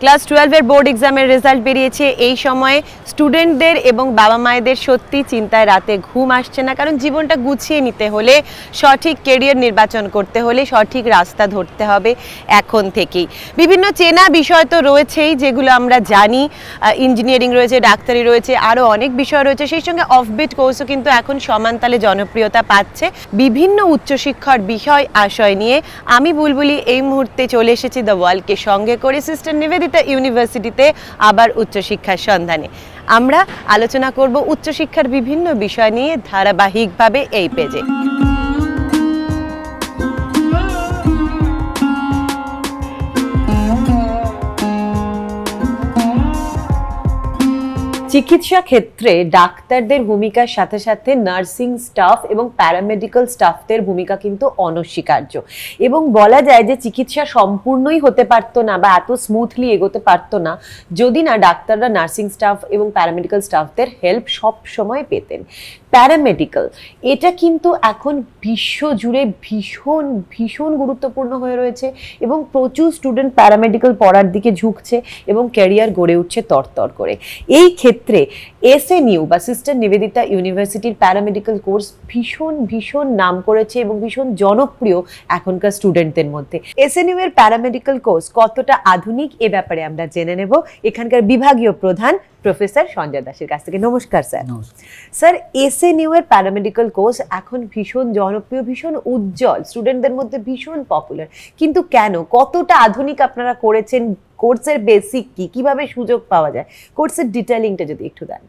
Class টুয়েলভের board এক্সামের result বেরিয়েছে। এই সময়ে স্টুডেন্টদের এবং বাবা মায়েদের সত্যি চিন্তায় রাতে ঘুম আসছে না। কারণ জীবনটা গুছিয়ে নিতে হলে, সঠিক কেরিয়ার নির্বাচন করতে হলে সঠিক রাস্তা ধরতে হবে এখন থেকেই। বিভিন্ন চেনা বিষয় তো রয়েছেই, যেগুলো আমরা জানি। ইঞ্জিনিয়ারিং রয়েছে, ডাক্তারি রয়েছে, আরও অনেক বিষয় রয়েছে। সেই সঙ্গে অফবিট কোর্সও কিন্তু এখন সমানতালে জনপ্রিয়তা পাচ্ছে। বিভিন্ন উচ্চশিক্ষার বিষয়, আশয় নিয়ে আমি বুলবুলি এই মুহূর্তে চলে এসেছি দ্য ওয়ার্ল্ডকে সঙ্গে করে। সিস্টার নিবেদিতা ইউনিভার্সিটিতে আবার উচ্চশিক্ষার সন্ধানে। আমরা আলোচনা করব উচ্চশিক্ষার বিভিন্ন বিষয় নিয়ে ধারাবাহিকভাবে এই পেজে চিকিৎসা ক্ষেত্রে ডাক্তারদের ভূমিকার সাথে সাথে নার্সিং স্টাফ এবং প্যারামেডিক্যাল স্টাফদের ভূমিকা কিন্তু অনস্বীকার্য। এবং বলা যায় যে চিকিৎসা সম্পূর্ণই হতে পারতো না বা এত স্মুথলি এগোতে পারতো না যদি না ডাক্তাররা নার্সিং স্টাফ এবং প্যারামেডিক্যাল স্টাফদের হেল্প সব সময় পেতেন। প্যারামেডিক্যাল এটা কিন্তু এখন বিশ্ব জুড়ে ভীষণ ভীষণ গুরুত্বপূর্ণ হয়ে রয়েছে এবং প্রচুর স্টুডেন্ট প্যারামেডিক্যাল পড়ার দিকে ঝুঁকছে এবং ক্যারিয়ার গড়ে উঠছে তরতর করে। এই ক্ষেত্রে এসএনইউ বা সিস্টার নিবেদিতা ইউনিভার্সিটির প্যারামেডিক্যাল কোর্স ভীষণ ভীষণ নাম করেছে এবং ভীষণ জনপ্রিয় এখনকার স্টুডেন্টদের মধ্যে। এসএনইউ এর প্যারামেডিক্যাল কোর্স কতটা আধুনিক এ ব্যাপারে আমরা জেনে নেব। এখানকার বিভাগীয় প্রধান প্রফেসর সঞ্জয় দাসের কাছ থেকে। নমস্কার স্যার। স্যার এসএনইউ এর প্যারামেডিক্যাল কোর্স এখন ভীষণ জনপ্রিয় ভীষণ উজ্জ্বল স্টুডেন্টদের মধ্যে ভীষণ পপুলার কিন্তু কেন? কতটা আধুনিক আপনারা করেছেন? কোর্সের বেসিক কি? কীভাবে সুযোগ পাওয়া যায়? কোর্সের ডিটেলিংটা যদি একটু দেন।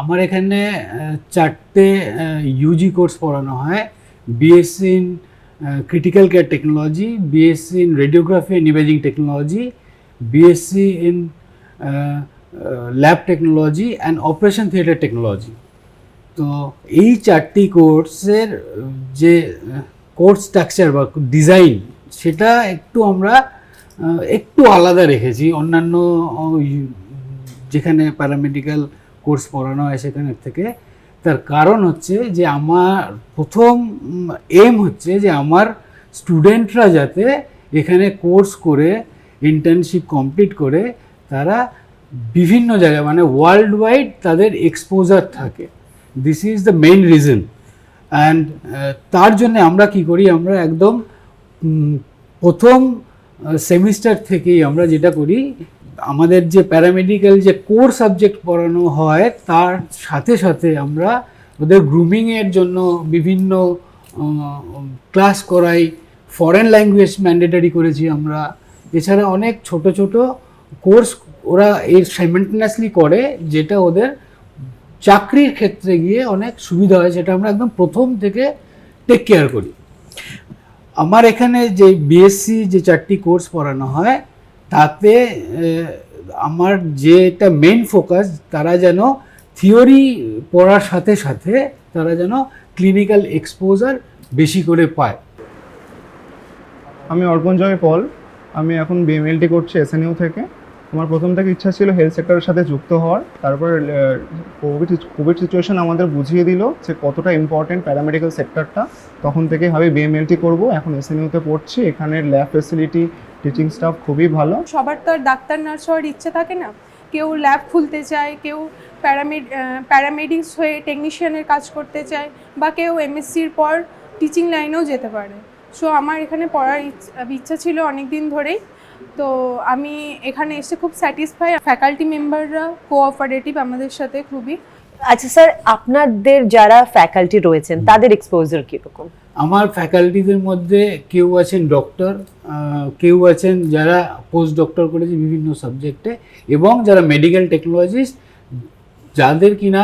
আমার এখানে চারটে ইউজি কোর্স পড়ানো হয়। BSc in critical care technology BSc in radiography and imaging technology BSc in lab technology and operation theatre technology তো এই চারটি কোর্সের যে কোর্স স্ট্রাকচার বা ডিজাইন সেটা একটু আমরা একটু আলাদা রেখেছি। অন্যান্য যেখানে প্যারামেডিক্যাল কোর্স পড়ানো হয় সেখানের থেকে। তার কারণ হচ্ছে যে আমার প্রথম এম হচ্ছে যে আমার স্টুডেন্টরা যাতে এখানে কোর্স করে ইন্টার্নশিপ কমপ্লিট করে, তারা বিভিন্ন জায়গায় মানে ওয়ার্ল্ড ওয়াইড তাদের এক্সপোজার থাকে। This is the main reason and তার জন্য আমরা কি করি, আমরা একদম প্রথম সেমিস্টার থেকেই আমরা যেটা করি, আমাদের যে প্যারামেডিক্যাল যে কোর সাবজেক্ট পড়ানো হয়, তার সাথে সাথে আমরা ওদের গ্রুমিংয়ের জন্য বিভিন্ন ক্লাস করাই। ফরেন ল্যাঙ্গুয়েজ ম্যান্ডেটারি করেছি আমরা। এছাড়া অনেক ছোট ছোট কোর্স ওরা এই সাইমেন্টেনাসলি করে, যেটা ওদের চাকরির ক্ষেত্রে গিয়ে অনেক সুবিধা হয় সেটা আমরা একদম প্রথম থেকে টেক কেয়ার করি। আমার এখানে যে বিএসসি যে চারটি কোর্স পড়ানো হয়, তাতে আমার যেটা মেন ফোকাস তারা যেন থিওরি পড়ার সাথে সাথে তারা যেন ক্লিনিক্যাল এক্সপোজার বেশি করে পায়। আমি অর্পণ জয় পল, আমি এখন বিএমএলটি করছি এসএনইউ থেকে। আমার প্রথম থেকে ইচ্ছা ছিল হেলথ সেক্টরের সাথে যুক্ত হওয়ার। তারপর কোভিড কোভিড সিচুয়েশন আমাদের বুঝিয়ে দিল যে কতটা ইম্পর্টেন্ট প্যারামেডিক্যাল সেক্টরটা তখন থেকে ভাবি বিএমএলটি করব। এখন এসএনইউতে পড়ছি। এখানের ল্যাব ফেসিলিটি টিচিং স্টাফ খুবই ভালো। সবার তো আর ডাক্তার নার্স হওয়ার ইচ্ছে থাকে না। কেউ ল্যাব খুলতে চায়, কেউ প্যারামেড প্যারামেডিক্স হয়ে টেকনিশিয়ানের কাজ করতে চায় বা কেউ এমএসসির পর টিচিং লাইনেও যেতে পারে। সো আমার এখানে পড়ার ইচ্ছা ছিল অনেক দিন ধরেই। তো আমি এখানে এসে খুব স্যাটিসফাই ফ্যাকাল্টি মেম্বাররা কোঅপারেটিভ আমাদের সাথে খুবই। আচ্ছা স্যার আপনাদের যারা ফ্যাকাল্টি রয়েছেন তাদের এক্সপোজার কীরকম? আমার ফ্যাকাল্টিদের মধ্যে কেউ আছেন ডক্টর কেউ আছেন যারা পোস্ট ডক্টর করেছে বিভিন্ন সাবজেক্টে এবং যারা মেডিকেল টেকনোলজিস্ট যাদের কিনা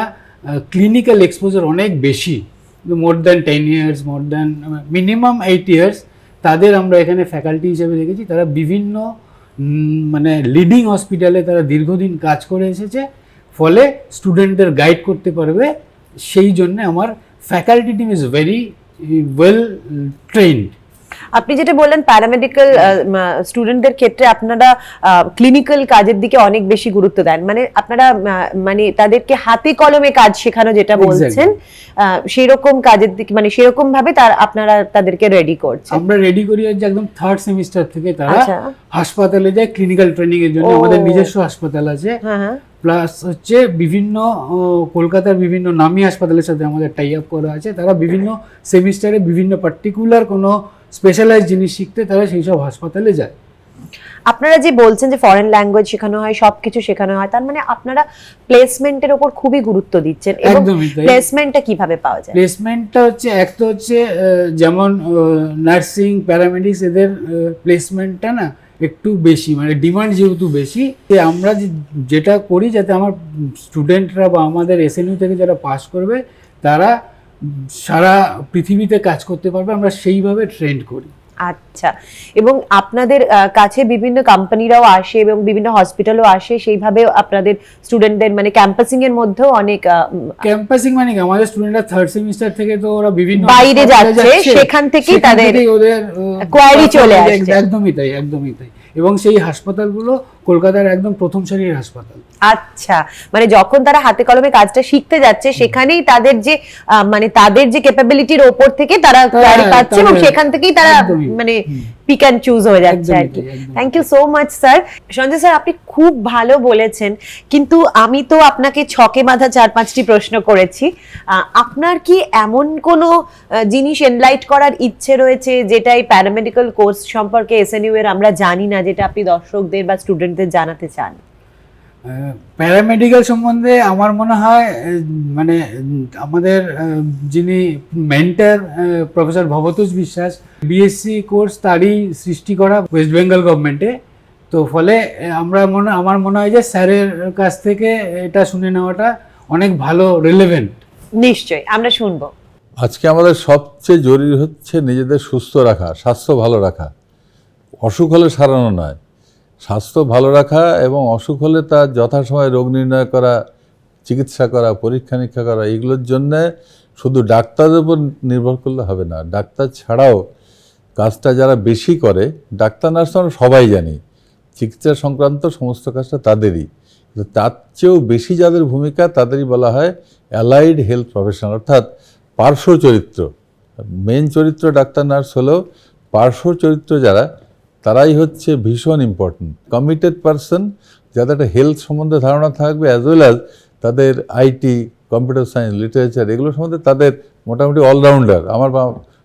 ক্লিনিক্যাল এক্সপোজার অনেক বেশি। More than ten years more than minimum eight years তাদের আমরা এখানে ফ্যাকাল্টি হিসেবে রেখেছি তারা বিভিন্ন মানে লিডিং হসপিটালে তারা দীর্ঘদিন কাজ করে এসেছে, ফলে স্টুডেন্টদের গাইড করতে পারবে। সেই জন্য আমার faculty team is very well trained আপনি যেটা বললেন প্যারামেডিক্যাল স্টুডেন্টদের ক্ষেত্রে আপনারা ক্লিনিক্যাল কাজের দিকে অনেক বেশি গুরুত্ব দেন। মানে আপনারা মানে তাদেরকে হাতে কলমে কাজ শেখানো যেটা বলছেন সেই রকম কাজের দিকে মানে সেরকম ভাবে তার আপনারা তাদেরকে রেডি করছেন। আমরা রেডি করি হচ্ছে একদম থার্ড সেমিস্টার থেকে তারা আচ্ছা। হাসপাতালে যায় ক্লিনিক্যাল ট্রেনিং এর জন্য আমাদের নিজস্ব হাসপাতাল আছে। হ্যাঁ হ্যাঁ। প্লাস হচ্ছে বিভিন্ন কলকাতার বিভিন্ন নামী হাসপাতালের সাথে আমাদের টাই আপ করা আছে। তারা বিভিন্ন সেমিস্টারে বিভিন্ন পার্টিকুলার কোনো স্পেশালাইজ জিনিস শিখতে তারা সেই সব হাসপাতালে যায়। আপনারা যে বলছেন যে ফরেন ল্যাঙ্গুয়েজ শেখানো হয় সবকিছু শেখানো হয় তার মানে আপনারা প্লেসমেন্টের ওপর খুবই গুরুত্ব দিচ্ছেন এবং একদমই প্লেসমেন্টটা কীভাবে পাওয়া যায়? প্লেসমেন্টটা হচ্ছে এক তো হচ্ছে যেমন নার্সিং প্যারামেডিক্স এদের প্লেসমেন্টটা না একটু বেশি মানে ডিমান্ড যেহেতু বেশি যে আমরা যেটা করি যাতে আমার স্টুডেন্টরা বা আমাদের এসএনইউ থেকে যারা পাস করবে, তারা সারা পৃথিবীতে কাজ করতে পারবে, আমরা সেইভাবে ট্রেন্ড করি। আচ্ছা। এবং আপনাদের কাছে বিভিন্ন কোম্পানিরাও আসে এবং বিভিন্ন হসপিটালও আসে সেইভাবে আপনাদের স্টুডেন্টদের মানে ক্যাম্পাসিং এর মধ্যেও অনেক ক্যাম্পাসিং মানে আমাদের স্টুডেন্টরা থার্ড সেমিস্টার থেকে তো ওরা বিভিন্ন বাইরে যাচ্ছে, সেখান থেকেই তাদের কোয়ারি চলে আসে একদমই তাই একদমই তাই। এবং সেই হাসপাতালগুলো কলকাতার একদম প্রথম সারির হাসপাতাল। আচ্ছা মানে যখন তারা হাতে কলমে কাজটা শিখতে যাচ্ছে সেখানেই তাদের যে মানে তাদের যে ক্যাপাবিলিটির ওপর থেকে তারা query পাচ্ছে এবং সেখান থেকেই তারা মানে পিক অ্যান্ড চুজ হয়ে যাচ্ছে আর কি। Thank you so much sir Sanjay sir আপনি খুব ভালো বলেছেন কিন্তু আমি তো আপনাকে ছকে মাথা চার পাঁচটি প্রশ্ন করেছি। আহ, আপনার কি এমন কোনো জিনিস এনলাইট করার ইচ্ছে রয়েছে যেটা এই প্যারামেডিক্যাল কোর্স সম্পর্কে এসএনইউ এর আমরা জানি না যেটা আপনি দর্শকদের বা স্টুডেন্টদের জানাতে চান? প্যারামেডিক্যাল সম্বন্ধে আমার মনে হয় মানে আমাদের যিনি মেন্টার প্রফেসর ভবতোষ বিশ্বাস বিএসসি কোর্স তারই সৃষ্টি করা ওয়েস্ট বেঙ্গল গভর্নমেন্টে তো ফলে আমরা মনে আমার মনে হয় যে স্যারের কাছ থেকে এটা শুনে নেওয়াটা অনেক ভালো রিলেভেন্ট নিশ্চয়ই আমরা শুনব। আজকে আমাদের সবচেয়ে জরুরি হচ্ছে নিজেদের সুস্থ রাখা স্বাস্থ্য ভালো রাখা। অসুখ হলে সারানো নয়। স্বাস্থ্য ভালো রাখা এবং অসুখ হলে তার যথাসময়ে রোগ নির্ণয় করা, চিকিৎসা করা, পরীক্ষা নিরীক্ষা করা, এগুলোর জন্যে শুধু ডাক্তারের উপর নির্ভর করলে হবে না। ডাক্তার ছাড়াও কাজটা যারা বেশি করে, ডাক্তার, নার্স আমরা সবাই জানি, চিকিৎসা সংক্রান্ত সমস্ত কাজটা তাদেরই। তার চেয়েও বেশি যাদের ভূমিকা তাদেরই বলা হয় অ্যালাইড হেলথ প্রফেশনাল, অর্থাৎ পার্শ্ব চরিত্র। মেন চরিত্র ডাক্তার, নার্স হলেও পার্শ্ব চরিত্র যারা তারাই হচ্ছে ভীষণ ইম্পর্ট্যান্ট কমিটেড পারসন যাদের একটা হেলথ সম্বন্ধে ধারণা থাকবে অ্যাজ ওয়েল অ্যাজ তাদের আইটি কম্পিউটার সায়েন্স লিটারেচার এগুলো সম্বন্ধে তাদের মোটামুটি অলরাউন্ডার আমার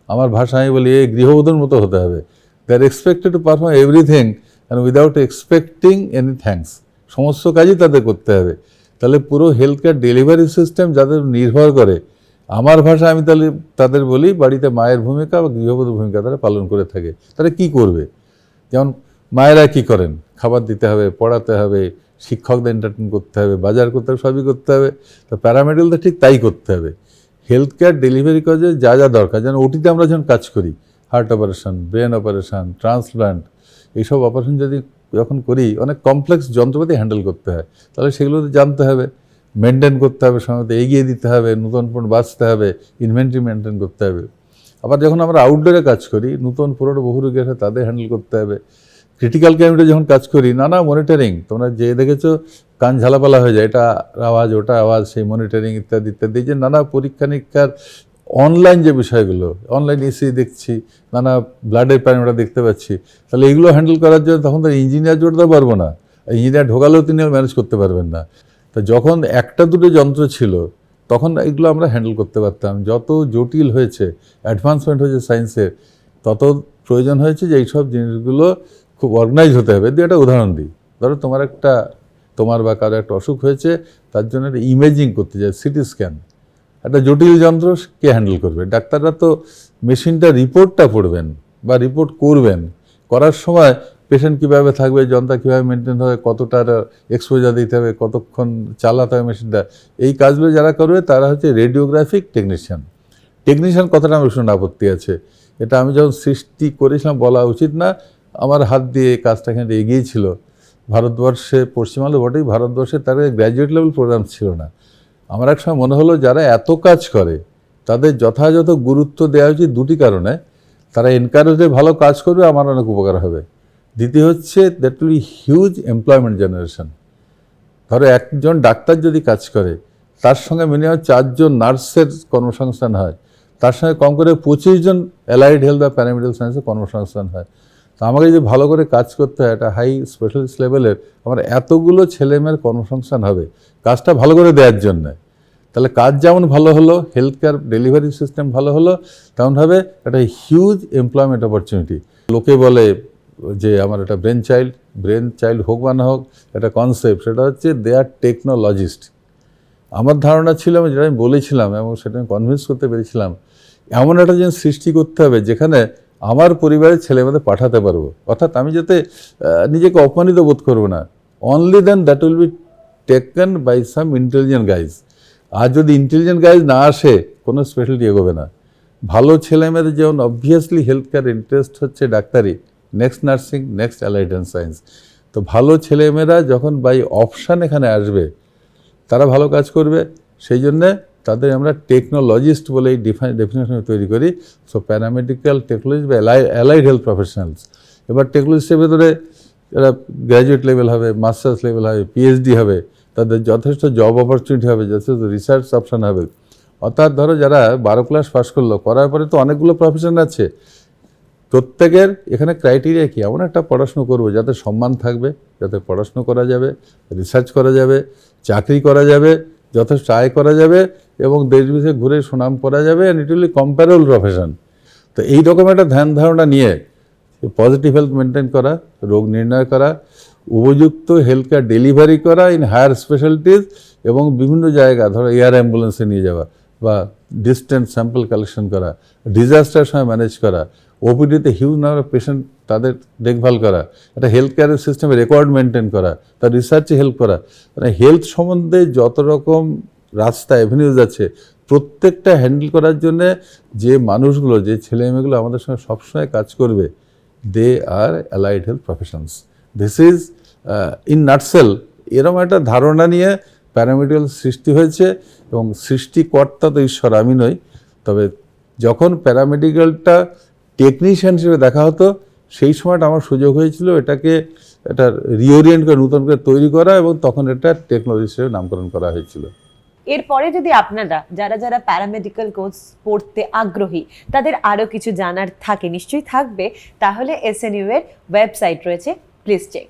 আমার ভাষা আমি বলি, এই গৃহবধূর মতো হতে হবে। They are expected to perform everything and without expecting any thanks সমস্ত কাজই তাদের করতে হবে। তাহলে পুরো হেলথ কেয়ার ডেলিভারি সিস্টেম যাদের নির্ভর করে, আমার ভাষা আমি তাহলে তাদের বলি, বাড়িতে মায়ের ভূমিকা বা গৃহবধূ ভূমিকা তারা পালন করে থাকে। তারা কি করবে? যেমন মায়েরা কি করেন? খাবার দিতে হবে, পড়াতে হবে, শিক্ষকদের এন্টারটেন করতে হবে, বাজার করতে হবে, সবই করতে হবে। তো প্যারামেডিক্যালদের ঠিক তাই করতে হবে। হেলথ কেয়ার ডেলিভারি কাজে যা যা দরকার যেন ওটিতে আমরা যখন কাজ করি heart operation brain operation transplant এইসব অপারেশন যদি যখন করি, অনেক কমপ্লেক্স যন্ত্রপাতি হ্যান্ডেল করতে হয়। তাহলে সেগুলো তো জানতে হবে মেনটেন করতে হবে সময়তে এগিয়ে দিতে হবে, নতুন পণ্য বাঁচতে হবে ইনভেন্টরি মেনটেন করতে হবে। আবার যখন আমরা আউটডোরে কাজ করি, নতুন পুরনো বহু রোগী আসে তাদের হ্যান্ডেল করতে হবে। ক্রিটিক্যাল ক্যাবিনেটে যখন কাজ করি, নানা মনিটরিং তোমরা যে দেখেছ, কান ঝালাপালা হয়ে যায়, এটা আওয়াজ, ওটা আওয়াজ, সেই মনিটরিং ইত্যাদি ইত্যাদি যে নানা পরীক্ষা নিরীক্ষার অনলাইন যে বিষয়গুলো অনলাইন এসি দেখছি, নানা ব্লাডের প্যারামিটার দেখতে পাচ্ছি, তাহলে এগুলো হ্যান্ডেল করার জন্য তখন তো ইঞ্জিনিয়ার জোড়তে পারব না। ইঞ্জিনিয়ার ঢোকালেও তিনি ম্যানেজ করতে পারবেন না। তো যখন একটা দুটো যন্ত্র ছিল তখন এগুলো আমরা হ্যান্ডেল করতে পারতাম। যত জটিল হয়েছে অ্যাডভান্সমেন্ট হয়েছে সায়েন্সের তত প্রয়োজন হয়েছে যে এইসব জিনিসগুলো খুব অর্গানাইজ হতে হবে। দিয়ে একটা উদাহরণ দিই। ধরো তোমার একটা, তোমার বা কারও একটা অসুখ হয়েছে, তার জন্য একটা ইমেজিং করতে যায় সিটি স্ক্যান একটা জটিল যন্ত্র কে হ্যান্ডেল করবে? ডাক্তাররা তো মেশিনটা রিপোর্টটা পড়বেন বা রিপোর্ট করবেন। করার সময় পেশেন্ট কীভাবে থাকবে, যন্ত্র কীভাবে মেনটেন হবে কতটা এক্সপোজার দিতে হবে, কতক্ষণ চালাতে হবে মেশিনটা এই কাজগুলো যারা করবে তারা হচ্ছে রেডিওগ্রাফিক টেকনিশিয়ান টেকনিশিয়ান কথাটা আমার ভীষণ আপত্তি আছে। এটা আমি যখন সৃষ্টি করেছিলাম বলা উচিত না, আমার হাত দিয়ে এই কাজটা এখানে এগিয়েছিল ভারতবর্ষে, পশ্চিমবঙ্গ বটেই ভারতবর্ষে তার গ্র্যাজুয়েট লেভেল প্রোগ্রাম ছিল না। আমার এক সময় মনে হলো যারা এত কাজ করে, তাদের যথাযথ গুরুত্ব দেওয়া উচিত দুটি কারণে। তারা এনকারেজে ভালো কাজ করবে, আমার অনেক উপকার হবে। দ্বিতীয় হচ্ছে that will huge employment generation ধরো একজন ডাক্তার যদি কাজ করে, তার সঙ্গে মিনিমাম চারজন নার্সের কর্মসংস্থান হয়, তার সঙ্গে কম করে পঁচিশ জন অ্যালাইড হেলথ বা প্যারামেডিক্যাল সায়েন্সের কর্মসংস্থান হয়। তো আমাকে যদি ভালো করে কাজ করতে হয়, একটা হাই স্পেশালিস্ট লেভেলের আমার এতগুলো ছেলেমেয়ের কর্মসংস্থান হবে, কাজটা ভালো করে দেওয়ার জন্যে। তাহলে কাজ যেমন ভালো হলো হেলথ কেয়ার ডেলিভারি সিস্টেম ভালো হলো তেমন হবে একটা হিউজ এমপ্লয়মেন্ট অপরচুনিটি লোকে বলে যে আমার একটা ব্রেন চাইল্ড ব্রেন চাইল্ড হোক বা না হোক, একটা কনসেপ্ট সেটা হচ্ছে দে আর টেকনোলজিস্ট আমার ধারণা ছিল আমি যেটা আমি বলেছিলাম এবং সেটা আমি কনভিন্স করতে পেরেছিলাম, এমন একটা জিনিস সৃষ্টি করতে হবে যেখানে আমার পরিবারের ছেলেমেয়েদের পাঠাতে পারব। অর্থাৎ আমি যাতে নিজেকে অপমানিত বোধ করব না। Only then that will be taken by some intelligent guys আর যদি ইন্টেলিজেন্ট গাইজ না আসে, কোনো স্পেশালিটি এগোবে না। ভালো ছেলেমেয়েদের যেমন অবভিয়াসলি হেলথ কেয়ার ইন্টারেস্ট হচ্ছে ডাক্তারি next nursing next allied and science তো ভালো ছেলেমেয়েরা যখন বাই অপশান এখানে আসবে, তারা ভালো কাজ করবে। সেই জন্যে তাদের আমরা টেকনোলজিস্ট বলে এই ডেফিনেশন তৈরি করি। সো প্যারামেডিক্যাল টেকনোলজি বা অ্যালাইড হেলথ প্রফেশনালস এবার টেকনোলজিস্টের ভেতরে যারা গ্র্যাজুয়েট লেভেল হবে মাস্টার্স লেভেল হবে পিএইচডি হবে, তাদের যথেষ্ট জব অপরচুনিটি হবে, যথেষ্ট রিসার্চ অপশান হবে। অর্থাৎ ধরো যারা বারো ক্লাস পাস করল, করার পরে তো অনেকগুলো প্রফেশন আছে। প্রত্যেকের এখানে ক্রাইটেরিয়া কি? এমন একটা পড়াশুনো করব যাতে সম্মান থাকবে, যাতে পড়াশুনো করা যাবে রিসার্চ করা যাবে, চাকরি করা যাবে, যথেষ্ট আয় করা যাবে এবং দেশ বিদেশে ঘুরে সুনাম করা যাবে and it will comparable profession তো এই রকম একটা ধ্যান ধারণা নিয়ে পজিটিভ হেলথ মেনটেন করা, রোগ নির্ণয় করা, উপযুক্ত হেলথ কেয়ার ডেলিভারি করা ইন হায়ার স্পেশালিটিস এবং বিভিন্ন জায়গা, ধরো এয়ার অ্যাম্বুলেন্সে নিয়ে যাওয়া বা ডিস্টেন্স স্যাম্পল কালেকশন করা ডিজাস্টার সময় ম্যানেজ করা ওপিডিতে হিউজ নাম্বার পেশেন্ট তাদের দেখভাল করা, একটা হেলথ কেয়ারের সিস্টেমে রেকর্ড মেনটেন করা, তার রিসার্চে হেল্প করা। মানে হেলথ সম্বন্ধে যত রকম রাস্তা অ্যাভিনিউজ আছে, প্রত্যেকটা হ্যান্ডেল করার জন্যে যে মানুষগুলো, যে ছেলে মেয়েগুলো আমাদের সঙ্গে সবসময় কাজ করবে they are allied health professions this is in nutshell এরকম একটা ধারণা নিয়ে প্যারামেডিক্যাল সৃষ্টি হয়েছে এবং সৃষ্টিকর্তা তো ঈশ্বর, আমি নই। তবে যখন প্যারামেডিক্যালটা টেকনিশিয়ান হিসেবে দেখা হতো। সেই সময়টা আমার সুযোগ হয়েছিল এটাকে, এটা রিওরিয়েন্ট করে, নতুন করে তৈরি করা এবং তখন এটা টেকনোলজি হিসেবে নামকরণ করা হয়েছিল। এরপরে যদি আপনারা, যারা যারা প্যারামেডিক্যাল কোর্স পড়তে আগ্রহী, তাদের আরও কিছু জানার থাকে, নিশ্চয়ই থাকবে, তাহলে এসএনইউ এর ওয়েবসাইট রয়েছে প্লিজ চেক